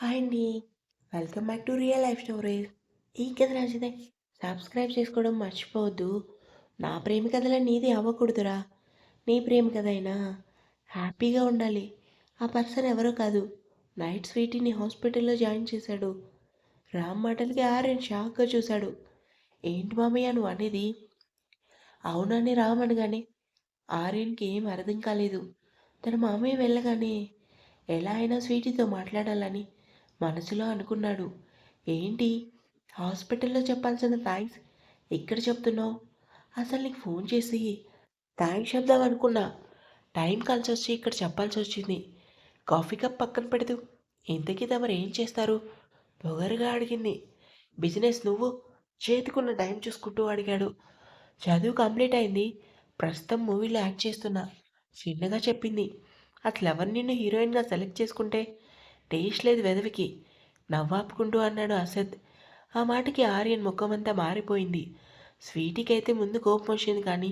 Hi అండి welcome back to real life stories ఈ కథ నచ్చితే సబ్స్క్రైబ్ చేసుకోవడం మర్చిపోవద్దు. నా ప్రేమ కథలో నీది అవ్వకూడదురా. నీ ప్రేమ కథ అయినా హ్యాపీగా ఉండాలి. ఆ పర్సన్ ఎవరో కాదు. నైట్ స్వీటీని హాస్పిటల్లో జాయిన్ చేశాడు. రామ్ మాటలకి ఆర్యన్ షాక్గా చూశాడు. ఏంటి మామయ్య నువ్వు అనేది? అవునని రామ్ అనగానే ఆర్యన్కి ఏం అర్థం కాలేదు. తన మామయ్య వెళ్ళగానే ఎలా అయినా స్వీటీతో మాట్లాడాలని మనసులో అనుకున్నాడు. ఏంటి? హాస్పిటల్లో చెప్పాల్సిన థ్యాంక్స్ ఇక్కడ చెప్తున్నావు? అసలు నీకు ఫోన్ చేసి థ్యాంక్స్ చెప్దాం అనుకున్నా. టైం కలిసి వచ్చి ఇక్కడ చెప్పాల్సి వచ్చింది కాఫీ కప్ పక్కన పెడదు ఇంతకీ తమరు ఏం చేస్తారు? పొగరుగా అడిగింది. బిజినెస్ నువ్వు? చేతికున్న టైం చూసుకుంటూ అడిగాడు. చదువు కంప్లీట్ అయింది. ప్రస్తుతం మూవీలో యాక్ట్ చేస్తున్నా. చిన్నగా చెప్పింది. అట్లా నిన్ను హీరోయిన్గా సెలెక్ట్ చేసుకుంటే? టేస్ట్ లేదు వెదవికి. నవ్వాపుకుంటూ అన్నాడు అసద్. ఆ మాటకి ఆర్యన్ ముఖమంతా మారిపోయింది. స్వీటీకి అయితే ముందు కోపం వచ్చింది కానీ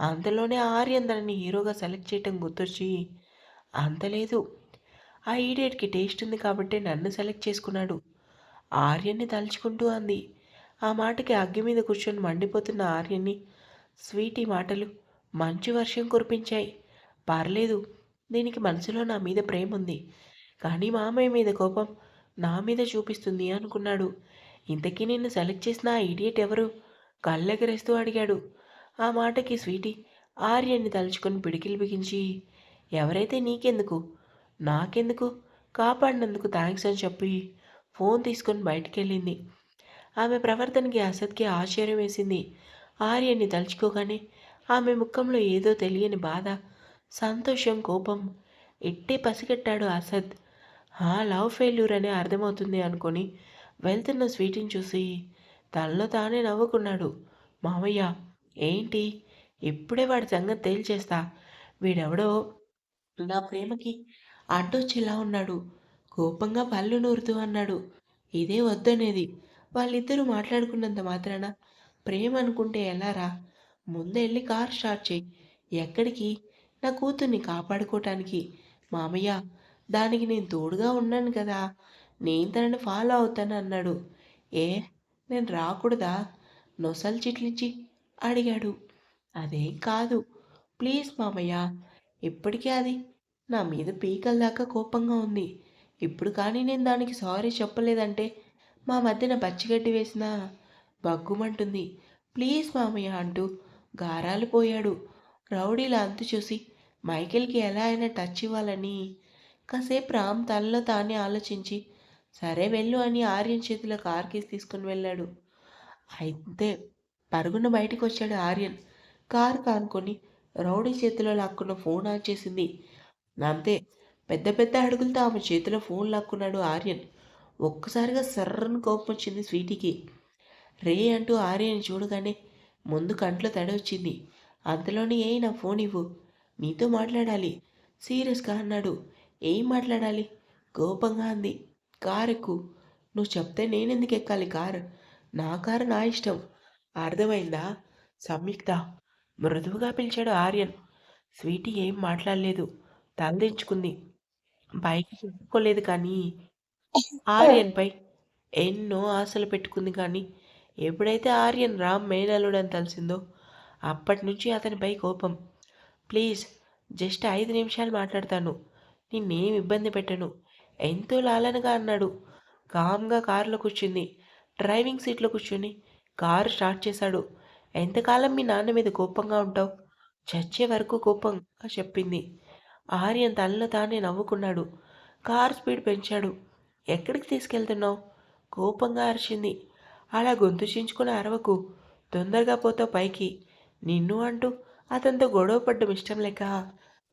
అంతలోనే ఆర్యన్ తనని హీరోగా సెలెక్ట్ చేయటం గుర్తొచ్చి అంత లేదు. ఆ ఈడియట్కి టేస్ట్ ఉంది కాబట్టి నన్ను సెలెక్ట్ చేసుకున్నాడు. ఆర్యన్ని తలుచుకుంటూ అంది. ఆ మాటకి అగ్గి మీద కూర్చొని మండిపోతున్న ఆర్యన్ని స్వీటీ మాటలు మంచి వర్షం కురిపించాయి. పర్లేదు దీనికి మనసులో నా మీద ప్రేమ ఉంది కానీ మామయ్య మీద కోపం నా మీద చూపిస్తుంది అనుకున్నాడు. ఇంతకీ నిన్ను సెలెక్ట్ చేసిన ఆ ఇడియట్ ఎవరు? కళ్ళెగరేస్తూ అడిగాడు. ఆ మాటకి స్వీటీ ఆర్యన్ని తలుచుకొని పిడికిలు బిగించి ఎవరైతే నీకెందుకు? నాకెందుకు? కాపాడినందుకు థ్యాంక్స్ అని చెప్పి ఫోన్ తీసుకొని బయటికెళ్ళింది. ఆమె ప్రవర్తనకి అసత్కి ఆశ్చర్యం వేసింది. ఆర్యన్ని తలుచుకోగానే ఆమె ముఖంలో ఏదో తెలియని బాధ సంతోషం కోపం ఎట్టే పసిగట్టాడు అసద్ ఆ లవ్ ఫెయిల్యూర్ అనే అర్థమవుతుంది అనుకొని వెళ్తున్న స్వీట్ని చూసి తనలో తానే నవ్వుకున్నాడు. మామయ్య ఏంటి? ఇప్పుడే వాడి సంగతి తేల్చేస్తా. వీడెవడో నా ప్రేమకి అడ్డొచ్చేలా ఉన్నాడు. కోపంగా పళ్ళు నూరుతూ అన్నాడు. ఇదే వద్దనేది. వాళ్ళిద్దరూ మాట్లాడుకున్నంత మాత్రాన ప్రేమ అనుకుంటే ఎలా రా? ముందే వెళ్ళి కార్ స్టార్ట్ చేయి. ఎక్కడికి? నా కూతుర్ని కాపాడుకోవటానికి మామయ్య దానికి నేను తోడుగా ఉన్నాను కదా. నేను తనని ఫాలో అవుతాను అన్నాడు. ఏ? నేను రాకూడదా? నొసలు చిట్లించి అడిగాడు. అదేం కాదు. ప్లీజ్ మామయ్య. ఇప్పటికే అది నా మీద పీకల దాకా కోపంగా ఉంది. ఇప్పుడు కానీ నేను దానికి సారీ చెప్పలేదంటే మా మధ్యన పచ్చిగడ్డి వేసిన బగ్గుమంటుంది. ప్లీజ్ మామయ్య అంటూ గారాలు పోయాడు. రౌడీల అంతు చూసి మైకేల్కి ఎలా అయినా టచ్ ఇవ్వాలని కాసేపు రామ్ తనలో తానే ఆలోచించి సరే వెళ్ళు అని ఆర్యన్ చేతిలో కార్ కేసు తీసుకుని వెళ్ళాడు. అయితే పరుగున బయటికి వచ్చాడు ఆర్యన్. కారు కానుకొని రౌడీ చేతిలో లాక్కున్న ఫోన్ ఆన్ చేసింది. అంతే పెద్ద పెద్ద అడుగులతో ఆమె చేతిలో ఫోన్ లాక్కున్నాడు ఆర్యన్. ఒక్కసారిగా సర్రని కోపం వచ్చింది స్వీటీకి. రే అంటూ ఆర్యని చూడగానే ముందు కంట్లో తడి వచ్చింది. అంతలోనే ఏ నా ఫోన్ ఇవ్వు. నీతో మాట్లాడాలి. సీరియస్గా అన్నాడు. ఏం మాట్లాడాలి? కోపంగా అంది. కారు ఎక్కు నువ్వు చెప్తే నేనెందుకు ఎక్కాలి కారు? నా కారు నా ఇష్టం. అర్థమైందా? సంయుక్త మృదువుగా పిలిచాడు ఆర్యన్. స్వీటీ ఏం మాట్లాడలేదు. తలదించుకుంది పైకి చెప్పుకోలేదు కానీ ఆర్యన్పై ఎన్నో ఆశలు పెట్టుకుంది కానీ ఎప్పుడైతే ఆర్యన్ రామ్ మేనల్లుడు అని తెలిసిందో అప్పటి నుంచి అతనిపై కోపం. ప్లీజ్ జస్ట్ ఐదు నిమిషాలు మాట్లాడతాను. నిన్నేం ఇబ్బంది పెట్టను. ఎంతో లాలనగా అన్నాడు. కామ్గా కారులో కూర్చుంది. డ్రైవింగ్ సీట్లో కూర్చుని కారు స్టార్ట్ చేశాడు. ఎంతకాలం మీ నాన్న మీద కోపంగా ఉంటావు? చచ్చే వరకు కోపంగా చెప్పింది. ఆర్యన్ తనలో తానే నవ్వుకున్నాడు. కార్ స్పీడ్ పెంచాడు. ఎక్కడికి తీసుకెళ్తున్నావు? కోపంగా అరిచింది. అలా గొంతు చించుకుని అరవకు తొందరగా పోతావు పైకి. నిన్ను అంటూ అతనితో గొడవ పడ్డం ఇష్టం లేక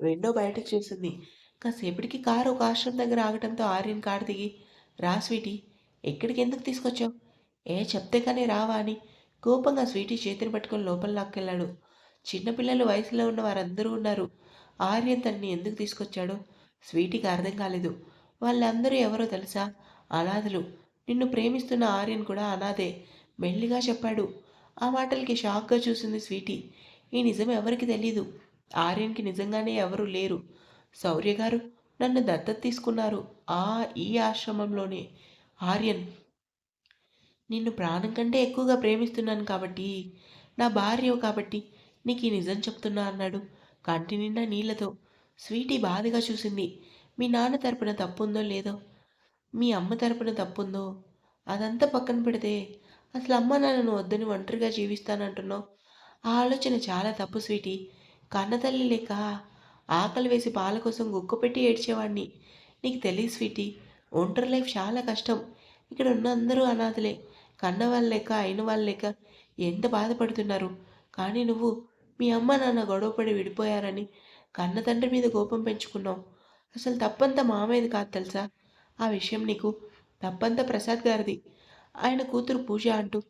విండో బయటకు చూసింది. కాసేపటికి కారు ఒక ఆశ్రమం దగ్గర ఆగటంతో ఆర్యన్ కారు దిగి రా స్వీటీ ఎక్కడికి ఎందుకు తీసుకొచ్చావు? ఏ చెప్తే కానీ రావా అని. కోపంగా స్వీటీ చేతిని పట్టుకొని లోపల లాక్కెళ్ళాడు. చిన్నపిల్లలు వయసులో ఉన్న వారందరూ ఉన్నారు. ఆర్యన్ తనని ఎందుకు తీసుకొచ్చాడో? స్వీటీకి అర్థం కాలేదు. వాళ్ళందరూ ఎవరో తెలుసా? అనాథలు. నిన్ను ప్రేమిస్తున్న ఆర్యన్ కూడా అనాథే మెల్లిగా చెప్పాడు. ఆ మాటలకి షాక్గా చూసింది స్వీటీ. ఈ నిజం ఎవరికి తెలీదు. ఆర్యన్కి నిజంగానే ఎవరూ లేరు. శౌర్య గారు నన్ను దత్తత తీసుకున్నారు. ఆ ఈ ఆశ్రమంలోనే. ఆర్యన్ నిన్ను ప్రాణం కంటే ఎక్కువగా ప్రేమిస్తున్నాను కాబట్టి నా భార్యవు కాబట్టి నీకు ఈ నిజం చెప్తున్నా అన్నాడు. కంటి నిండా నీళ్ళతో స్వీటీ బాధగా చూసింది. మీ నాన్న తరపున తప్పుందో లేదో మీ అమ్మ తరపున తప్పుందో అదంతా పక్కన పెడితే అసలు అమ్మ నన్ను వద్దని ఒంటరిగా జీవిస్తానంటున్నావు? ఆ ఆలోచన చాలా తప్పు స్వీటీ. కన్నతల్లి లేక ఆకలి వేసి పాల కోసం గుక్కపెట్టి ఏడ్చేవాడిని నీకు తెలియదు స్వీటీ ఒంటరి లైఫ్ చాలా కష్టం. ఇక్కడ ఉన్న అందరూ అనాథలే. కన్న వాళ్ళు లేక అయిన వాళ్ళు లేక ఎంత బాధపడుతున్నారు? కానీ నువ్వు మీ అమ్మ నాన్న గొడవపడి విడిపోయారని కన్న తండ్రి మీద కోపం పెంచుకున్నావు. అసలు తప్పంతా మామయ్యది కాదు తెలుసా? ఆ విషయం నీకు తప్పంతా ప్రసాద్ గారిది. ఆయన కూతురు పూజ అంటూ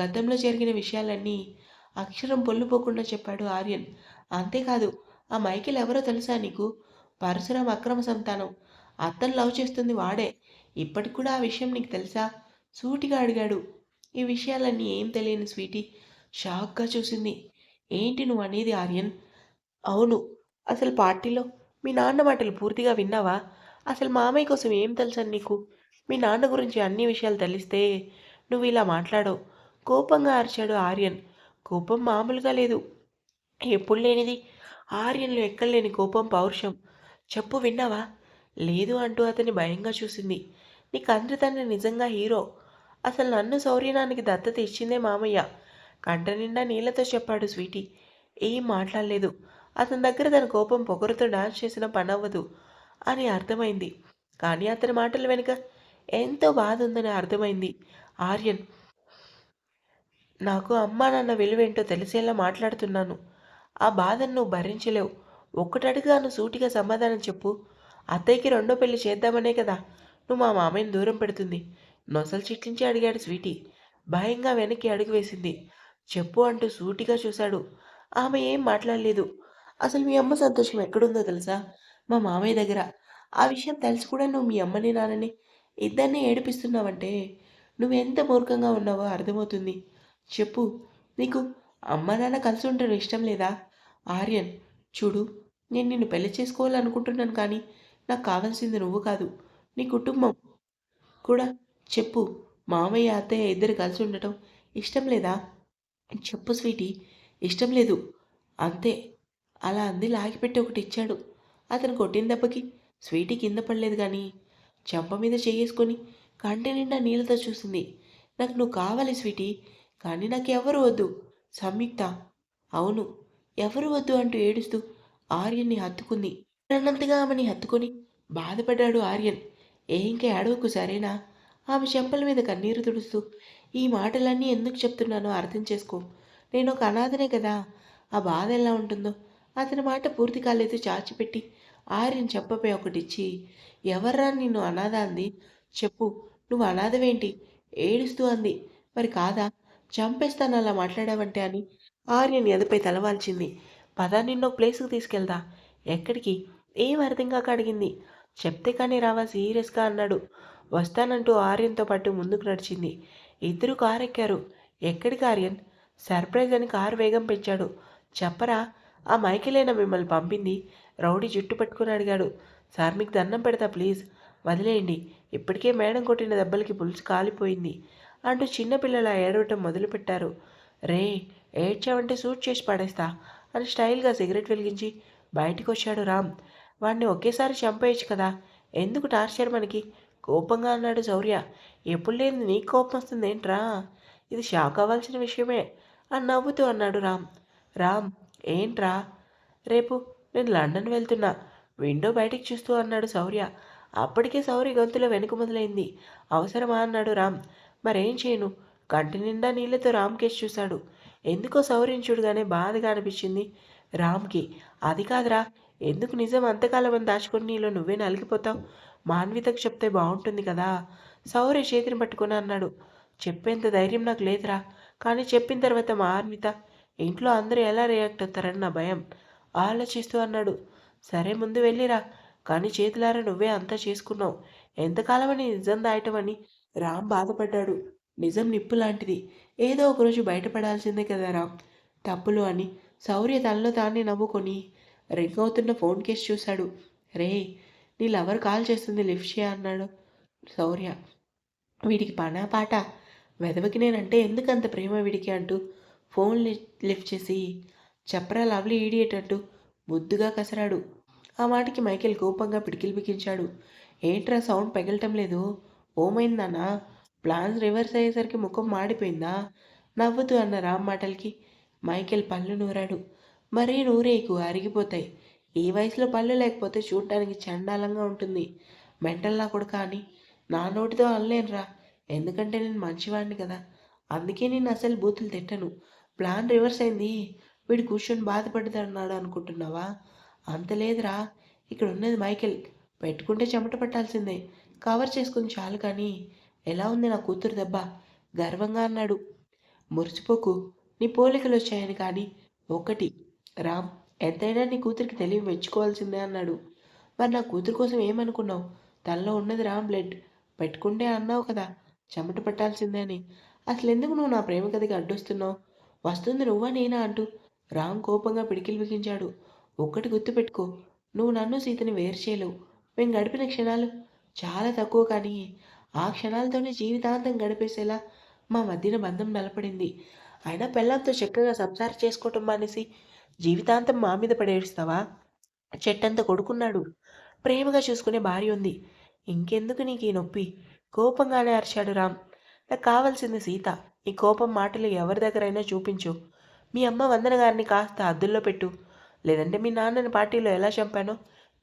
గతంలో జరిగిన విషయాలన్నీ అక్షరం పొల్లుపోకుండా చెప్పాడు ఆర్యన్. అంతేకాదు ఆ మైకిల్ ఎవరో తెలుసా నీకు? పరశురామ్ అక్రమ సంతానం. అత్తను లవ్ చేస్తుంది వాడే. ఇప్పటికి కూడా ఆ విషయం నీకు తెలుసా? సూటిగా అడిగాడు. ఈ విషయాలన్నీ ఏం తెలియని స్వీటీ. షాక్గా చూసింది. ఏంటి నువ్వు అనేది ఆర్యన్? అవును. అసలు పార్టీలో మీ నాన్న మాటలు పూర్తిగా విన్నావా? అసలు మామయ్య కోసం ఏం తెలుసని నీకు? మీ నాన్న గురించి అన్ని విషయాలు తెలిస్తే నువ్వు ఇలా మాట్లాడవు. కోపంగా అరిచాడు ఆర్యన్. కోపం మామూలుగా లేదు. ఎప్పుడు లేనిది ఆర్యన్లో ఎక్కడలేని కోపం పౌరుషం. చెప్పు విన్నావా? లేదు అంటూ అతని భయంగా చూసింది. నీకు అందరి తండ్రి నిజంగా హీరో? అసలు నన్ను సౌర్యనానికి దత్తత ఇచ్చిందే మామయ్య? కంట నిండా నీళ్ళతో చెప్పాడు స్వీటీ. ఏం మాట్లాడలేదు. అతని దగ్గర తన కోపం పొగరుతో డాన్స్ చేసిన పనవ్వదు అని అర్థమైంది. కానీ అతని మాటల వెనుక ఎంతో బాధ ఉందని అర్థమైంది. ఆర్యన్ నాకు అమ్మా నాన్న విలువేంటో తెలిసేలా మాట్లాడుతున్నాను. ఆ బాధను నువ్వు భరించలేవు. ఒక్కటడుగాను సూటిగా సమాధానం చెప్పు. అత్తయ్యకి రెండో పెళ్ళి చేద్దామనే కదా. నువ్వు మా మామయ్యని దూరం పెడుతుంది. నొసలు చిట్లించి అడిగాడు స్వీటీ. భయంగా వెనక్కి అడుగు వేసింది. చెప్పు అంటూ సూటిగా చూశాడు. ఆమె ఏం మాట్లాడలేదు. అసలు మీ అమ్మ సంతోషం ఎక్కడుందో తెలుసా? మా మామయ్య దగ్గర. ఆ విషయం తెలిసి కూడా నువ్వు మీ అమ్మని నాన్నని ఇద్దరిని ఏడిపిస్తున్నావంటే నువ్వు ఎంత మూర్ఖంగా ఉన్నావో అర్థమవుతుంది. చెప్పు. నీకు అమ్మ నాన్న కలిసి ఉండడం ఇష్టం లేదా? ఆర్యన్ చూడు నేను నిన్ను పెళ్ళి చేసుకోవాలనుకుంటున్నాను కానీ నాకు కావాల్సింది నువ్వు కాదు నీ కుటుంబం. కూడా చెప్పు మామయ్య అత్తయ్య ఇద్దరు కలిసి ఉండటం ఇష్టం లేదా? చెప్పు స్వీటీ ఇష్టం లేదు. అంతే. అలా అంది లాగిపెట్టి ఒకటి ఇచ్చాడు. అతను కొట్టిన దెబ్బకి స్వీటీ కింద పడలేదు కానీ చెంప మీద చేసుకొని కంటి నిండా నీళ్ళతో చూసింది. నాకు నువ్వు కావాలి స్వీటీ కానీ నాకు ఎవరు వద్దు. సంయుక్త. అవును. ఎవరు వద్దు అంటూ ఏడుస్తూ ఆర్యన్ని హత్తుకుంది. అన్నంతగా ఆమెని హత్తుకొని బాధపడ్డాడు ఆర్యన్. ఏ ఇంకా ఏడవకు సరేనా? ఆమె చెంపల మీద కన్నీరు తుడుస్తూ ఈ మాటలన్నీ ఎందుకు చెప్తున్నానో అర్థం చేసుకో. నేను ఒక అనాథనే కదా. ఆ బాధ ఎలా ఉంటుందో? అతని మాట పూర్తి కాలేదు చాచిపెట్టి ఆర్యన్ చెప్పపై ఒకటిచ్చి ఎవర్రా నిన్ను అనాథ అంది? చెప్పు నువ్వు అనాథవేంటి? ఏడుస్తూ అంది. మరి కాదా? చంపేస్తాను అలా మాట్లాడావంటే అని ఆర్యన్ ఎదపై తలవాల్చింది. పద నిన్నో ప్లేస్కి తీసుకెళ్దా. ఎక్కడికి? ఏం అర్థం కాక అడిగింది చెప్తే కానీ రావా సీరియస్గా? అన్నాడు. వస్తానంటూ ఆర్యన్తో పాటు ముందుకు నడిచింది. ఇద్దరు కారు ఎక్కారు ఎక్కడికి ఆర్యన్? సర్ప్రైజ్ అని కారు వేగం పెంచాడు. చెప్పరా? ఆ మైకిలేనా మిమ్మల్ని పంపింది? రౌడీ జుట్టు పట్టుకుని అడిగాడు. సార్ మీకు దండం పెడతా ప్లీజ్. వదిలేయండి. ఇప్పటికే మేడం కొట్టిన దెబ్బలకి పులుసు కాలిపోయింది. అంటూ చిన్నపిల్లల ఏడవటం మొదలుపెట్టారు. రే ఏడ్చావంటే సూట్ చేసి పడేస్తా అని స్టైల్గా సిగరెట్ వెలిగించి బయటికి వచ్చాడు రామ్. వాడిని ఒకేసారి చంపేయచ్చు కదా. ఎందుకు టార్చర్ మనకి? కోపంగా అన్నాడు శౌర్య. ఎప్పుడు లేని నీకు కోపం వస్తుంది ఏంట్రా? ఇది షాక్ అవ్వాల్సిన విషయమే అని నవ్వుతూ అన్నాడు రామ్. రామ్ ఏంట్రా? రేపు నేను లండన్ వెళ్తున్నా. విండో బయటికి చూస్తూ అన్నాడు శౌర్య. అప్పటికే శౌర్య గొంతులో వెనుక మొదలైంది. అవసరమా? అన్నాడు రామ్. మరేం చేయను? కంటి నిండా నీళ్ళతో రామ్ కేసు చూశాడు. ఎందుకో శౌర్యం బాధగా అనిపించింది రామ్కి. అది కాదురా ఎందుకు నిజం అంతకాలం అని దాచుకొని నీలో నువ్వే నలిగిపోతావు? మాన్వితకు చెప్తే బాగుంటుంది కదా. సౌర్య చేతిని పట్టుకుని అన్నాడు. చెప్పేంత ధైర్యం నాకు లేదురా కానీ చెప్పిన తర్వాత మాన్విత ఇంట్లో అందరూ ఎలా రియాక్ట్ అవుతారని నా భయం. ఆలోచిస్తూ అన్నాడు. సరే ముందు వెళ్ళిరా కానీ చేతులారా నువ్వే అంతా చేసుకున్నావు. ఎంతకాలమని నిజం దాయటమని రామ్ బాధపడ్డాడు. నిజం నిప్పు లాంటిది ఏదో ఒకరోజు బయటపడాల్సిందే కదరా తప్పులు అని శౌర్య తనలో తానే నవ్వుకొని రింగ్ అవుతున్న ఫోన్ కేసు చూశాడు. రే నీ లవర్ కాల్ చేస్తుంది లిఫ్ట్ చేయ అన్నాడు శౌర్య. వీడికి పనా పాట? వెదవకి నేనంటే ఎందుకు అంత ప్రేమ వీడికి అంటూ ఫోన్ లిఫ్ట్ చేసి చెప్పరా లవ్లీ ఈడియట్ అంటూ ముద్దుగా కసరాడు. ఆ మాటకి మైకేల్ కోపంగా పిడికిలు బిగించాడు. ఏంట్రా సౌండ్ పెగలటం లేదు? ఓమైందన్నా ప్లాన్స్ రివర్స్ అయ్యేసరికి ముఖం మాడిపోయిందా? నవ్వుతూ అన్న రామ్ మాటలకి. మైకేల్ పళ్ళు నూరాడు. మరీ నూరేకు అరిగిపోతాయి. ఈ వయసులో పళ్ళు లేకపోతే చూడటానికి చండాలంగా ఉంటుంది. మెంటల్లా కొడుక అని. నా నోటితో అనలేనురా. ఎందుకంటే నేను మంచివాడిని కదా. అందుకే నేను అసలు బూతులు తిట్టను. ప్లాన్ రివర్స్ అయింది. వీడు కూర్చొని బాధపడుతున్నాడు అనుకుంటున్నావా? అంత లేదురా. ఇక్కడ ఉన్నది మైకేల్. పెట్టుకుంటే చెమట పట్టాల్సిందే. కవర్ చేసుకుని చాలు కానీ ఎలా ఉంది నా కూతురు దెబ్బ? గర్వంగా అన్నాడు. మురిచిపోకు నీ పోలికలు వచ్చాయని కానీ. ఒకటి రామ్ ఎంతైనా నీ కూతురికి తెలివి మెచ్చుకోవాల్సిందే అన్నాడు. మరి నా కూతురు కోసం ఏమనుకున్నావు? తనలో ఉన్నది రామ్ బ్లడ్. పెట్టుకుంటే అన్నావు కదా. చెమట పట్టాల్సిందే అని. అసలు ఎందుకు నువ్వు నా ప్రేమ కథకి అడ్డొస్తున్నావు? వస్తుంది నువ్వా నేనా అంటూ రామ్ కోపంగా పిడికిలు బిగించాడు. ఒక్కటి గుర్తుపెట్టుకో. నువ్వు నన్ను సీతని వేరు చేయలేవు. మేము గడిపిన క్షణాలు చాలా తక్కువ కానీ ఆ క్షణాలతోనే జీవితాంతం గడిపేసేలా మా మధ్యన బంధం నిలబడింది అయినా పెళ్ళంతో చక్కగా సంసారం చేసుకోవటం మానేసి జీవితాంతం మా మీద పడేస్తావా చెట్టంత కొడుకున్నాడు. ప్రేమగా చూసుకునే భార్య ఉంది. ఇంకెందుకు నీకు ఈ నొప్పి? కోపంగానే అరిచాడు రామ్. నాకు కావాల్సింది సీత. ఈ కోపం మాటలు ఎవరి దగ్గరైనా చూపించు. మీ అమ్మ వందన గారిని కాస్త అద్దుల్లో పెట్టు. లేదంటే మీ నాన్నని పార్టీలో ఎలా చంపానో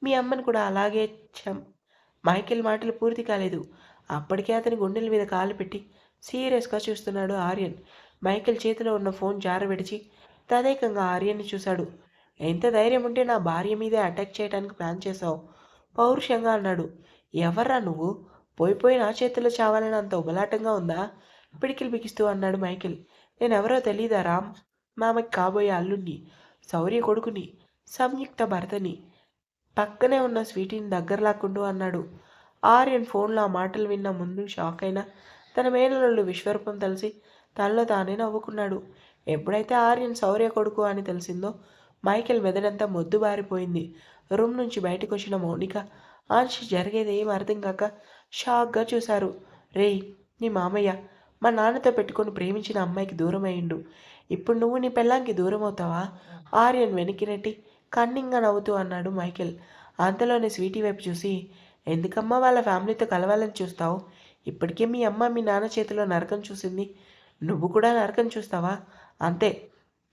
మీ అమ్మని కూడా అలాగే చం మైకేల్ మాటలు పూర్తి కాలేదు. అప్పటికే అతని గుండెల మీద కాలు పెట్టి సీరియస్గా చూస్తున్నాడు ఆర్యన్. మైకిల్ చేతిలో ఉన్న ఫోన్ జార విడిచి తదేకంగా ఆర్యన్ని చూశాడు. ఎంత ధైర్యం ఉంటే నా భార్య మీదే అటాక్ చేయడానికి ప్లాన్ చేశావు? పౌరుషంగా అన్నాడు. ఎవర్రా నువ్వు? పోయిపోయి నా చేతిలో చావాలని అంత ఉబలాటంగా ఉందా? పిడికిలు బిగిస్తూ అన్నాడు మైకేల్. నేనెవరో తెలీదా రామ్? మామకి కాబోయే అల్లుణ్ణి శౌర్య కొడుకుని సంయుక్త భర్తని పక్కనే ఉన్న స్వీటీని దగ్గర లాక్కుంటూ అన్నాడు. ఆర్యన్ ఫోన్లో ఆ మాటలు విన్న ముందు షాక్ అయినా తన మేనల్లుళ్ళు విశ్వరూపం తెలిసి తనలో తానే నవ్వుకున్నాడు. ఎప్పుడైతే ఆర్యన్ శౌర్య కొడుకు అని తెలిసిందో మైకేల్ మెదడంతా మొద్దు బారిపోయింది. రూమ్ నుంచి బయటకు వచ్చిన మౌనిక ఆంషి జరిగేది ఏం అర్థం కాక షాక్గా చూశారు. రేయ్ నీ మామయ్య మా నాన్నతో పెట్టుకొని ప్రేమించిన అమ్మాయికి దూరం ఇప్పుడు నువ్వు నీ పెళ్ళాంకి దూరం అవుతావా ఆర్యన్ వెనక్కి నెట్టి కన్నింగా నవ్వుతూ అన్నాడు మైకేల్. అంతలోనే స్వీటీ వైపు చూసి ఎందుకమ్మా వాళ్ళ ఫ్యామిలీతో కలవాలని చూస్తావు? ఇప్పటికే మీ అమ్మ మీ నాన్న చేతిలో నరకం చూసింది. నువ్వు కూడా నరకం చూస్తావా? అంతే.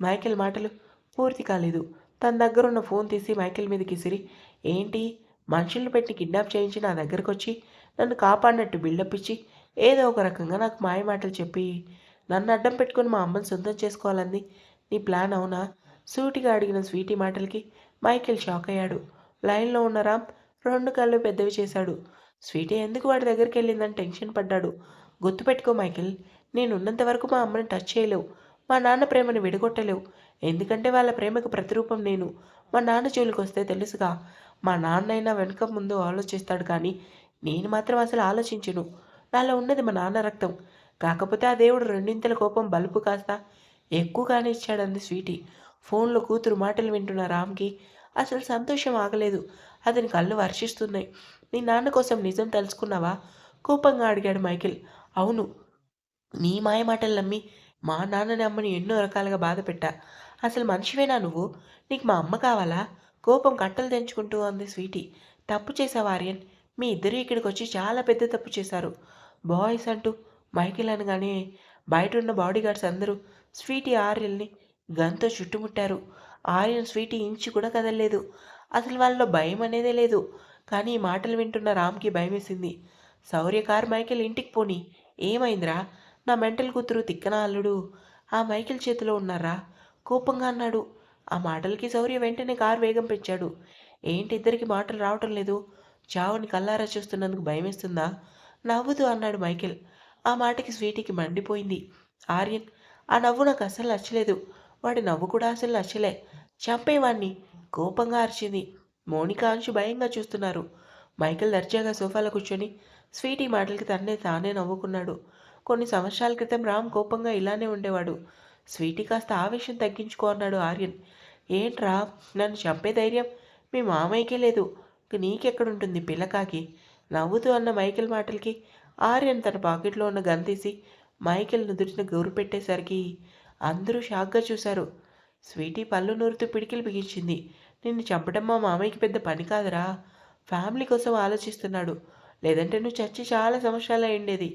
మైకేల్ మాటలు పూర్తి కాలేదు. తన దగ్గర ఉన్న ఫోన్ తీసి మైకేల్ మీద కిసిరి. ఏంటి? మనుషులను పెట్టి కిడ్నాప్ చేయించి నా దగ్గరకు వచ్చి నన్ను కాపాడినట్టు బిల్డప్ ఇచ్చి ఏదో ఒక రకంగా నాకు మాయ మాటలు చెప్పి నన్ను అడ్డం పెట్టుకొని మా అమ్మని సొంతం చేసుకోవాలంది. నీ ప్లాన్ అవునా? సూటిగా అడిగిన స్వీటీ మాటలకి మైకేల్ షాక్ అయ్యాడు. లైన్లో ఉన్న రామ్ రెండు కళ్ళు పెద్దవి చేశాడు. స్వీటీ ఎందుకు వాడి దగ్గరికి వెళ్ళిందని టెన్షన్ పడ్డాడు. గుర్తుపెట్టుకో మైకిల్ నేనున్నంత వరకు మా అమ్మని టచ్ చేయలేవు. మా నాన్న ప్రేమను విడగొట్టలేవు. ఎందుకంటే వాళ్ళ ప్రేమకు ప్రతిరూపం నేను. మా నాన్న జోలికి వస్తే తెలుసుగా. మా నాన్నైనా వెనుక ముందు ఆలోచిస్తాడు కానీ నేను మాత్రం అసలు ఆలోచించను. నాలో ఉన్నది మా నాన్న రక్తం. కాకపోతే ఆ దేవుడు రెండింతల కోపం బలుపు కాస్త ఎక్కువగానే ఇచ్చాడంది స్వీటీ. ఫోన్లో కూతురు మాటలు వింటున్న రామ్కి అసలు సంతోషం ఆగలేదు. అతని కళ్ళు వర్షిస్తున్నాయి నీ నాన్న కోసం నిజం తెలుసుకున్నావా? కోపంగా అడిగాడు మైకిల్ అవును. నీ మాయ మాటలు నమ్మి మా నాన్నని అమ్మని ఎన్నో రకాలుగా బాధ పెట్టా. అసలు మనిషివేనా నువ్వు? నీకు మా అమ్మ కావాలా? కోపం కట్టలు తెంచుకుంటూ అంది స్వీటీ. తప్పు చేసావు ఆర్యన్? మీ ఇద్దరు ఇక్కడికి వచ్చి చాలా పెద్ద తప్పు చేశారు. బాయ్స్ అంటూ మైకిల్ అనగానే బయట ఉన్న బాడీగార్డ్స్ అందరూ స్వీటీ ఆర్యల్ని గన్తో చుట్టుముట్టారు. ఆర్యన్ స్వీటీ ఇంచి కూడా కదలలేదు. అసలు వాళ్ళలో భయం అనేదే లేదు. కానీ ఈ మాటలు వింటున్న రామ్కి భయమేసింది. శౌర్య కార్ మైకిల్ ఇంటికి పోని. ఏమైందిరా? నా మెంటల్ కూతురు తిక్కన అల్లుడు. ఆ మైకిల్ చేతిలో ఉన్నారా? కోపంగా అన్నాడు. ఆ మాటలకి శౌర్య వెంటనే కారు వేగం పెంచాడు. ఏంటి ఇద్దరికి మాటలు రావటం లేదు? చావుని కల్లారా చూస్తున్నందుకు భయమేస్తుందా? నవ్వుతూ అన్నాడు మైకేల్. ఆ మాటకి స్వీటీకి మండిపోయింది. ఆర్యన్ ఆ నవ్వు నాకు అస్సలు నచ్చలేదు. వాడి నవ్వు కూడా అసలు నచ్చలే. చంపేవాణ్ణి. కోపంగా అరిచింది. మోనిక అంశు భయంగా చూస్తున్నారు. మైకేల్ దర్జాగా సోఫాలో కూర్చొని స్వీటీ మాటలకి తన్నే తానే నవ్వుకున్నాడు. కొన్ని సంవత్సరాల క్రితం రామ్ కోపంగా ఇలానే ఉండేవాడు. స్వీటీ కాస్త ఆవేశం తగ్గించుకో అన్నాడు ఆర్యన్. ఏంట్రా నన్ను చంపే ధైర్యం మీ మామయ్యకే లేదు. నీకెక్కడుంటుంది పిల్లకాకి? నవ్వుతూ అన్న మైకేల్ మాటలకి ఆర్యన్ తన పాకెట్లో ఉన్న గన్ తీసి మైకేల్ నుదుటిన గౌరు పెట్టేసరికి అందరూ షాక్గా చూశారు. స్వీటీ పళ్ళు నూరుతూ పిడికిలు బిగించింది. నిన్ను చంపడం మా మామయ్యకి పెద్ద పని కాదురా. ఫ్యామిలీ కోసం ఆలోచిస్తున్నాడు. లేదంటే నువ్వు చచ్చి చాలా సంవత్సరాలు అయ్యిండేది.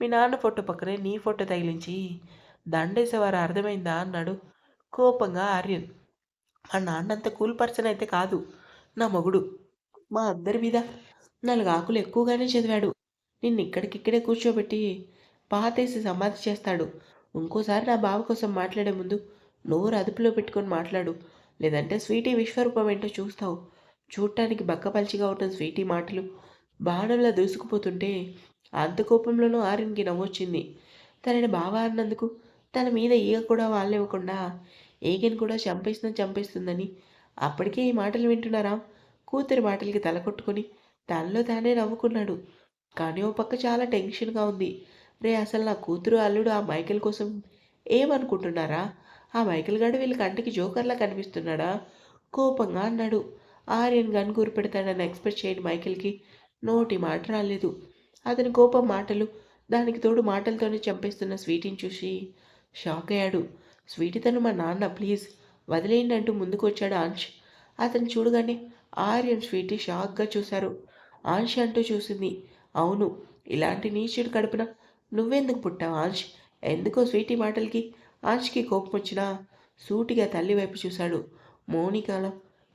మీ నాన్న ఫోటో పక్కనే నీ ఫోటో తగిలించి దండేసేవారు అర్థమైందా అన్నాడు కోపంగా ఆర్యన్. మా నాన్న అంత కూల్ పర్సన్ అయితే కాదు నా మొగుడు. మా అందరి మీద నాలుగు ఆకులు ఎక్కువగానే చదివాడు. నిన్ను ఇక్కడికిక్కడే కూర్చోబెట్టి పాతేసి సమాధి చేస్తాడు ఇంకోసారి నా బావ కోసం మాట్లాడే ముందు నోరు అదుపులో పెట్టుకొని మాట్లాడు. లేదంటే స్వీటీ విశ్వరూపం ఏంటో చూస్తావు. చూడటానికి బక్కపల్చిగా ఉన్న స్వీటీ మాటలు బాణంలా దూసుకుపోతుంటే అంత కోపంలోనూ ఆర్యన్కి నవ్వొచ్చింది. తనని బాగా అన్నందుకు తన మీద ఈగ కూడా వాళ్ళనివ్వకుండా ఏగన్ కూడా చంపేస్తుందని చంపేస్తుందని అప్పటికే ఈ మాటలు వింటున్నారా కూతురి మాటలకి తల కొట్టుకొని తనలో తానే నవ్వుకున్నాడు. కానీ ఓ పక్క చాలా టెన్షన్గా ఉంది. రే అసలు నా కూతురు అల్లుడు ఆ మైకెల్ కోసం ఏమనుకుంటున్నారా? ఆ మైకిల్ గాడు వీళ్ళ కంటికి జోకర్లా కనిపిస్తున్నాడా? కోపంగా అన్నాడు. ఆర్యన్ గన్ గురి పెడతాడని ఎక్స్పెక్ట్ చేయని మైకిల్కి నోటి మాట రాలేదు. అతని కోపం మాటలు దానికి తోడు మాటలతోనే చంపేస్తున్న స్వీటీని చూసి షాక్ అయ్యాడు. స్వీటీ తను మా నాన్న ప్లీజ్ వదిలేయండి అంటూ ముందుకు వచ్చాడు ఆంష్. అతను చూడగానే ఆర్యన్ స్వీటీ షాక్గా చూశారు. ఆంష్ అంటూ చూసింది అవును ఇలాంటి నీచుడు కడుపున నువ్వెందుకు పుట్టావు ఆంష్? ఎందుకో స్వీటీ మాటలకి ఆంచికి కోపం వచ్చినా సూటిగా తల్లి వైపు చూశాడు మౌనికాల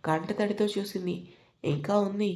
కంటతడితో చూసింది. ఇంకా ఉంది.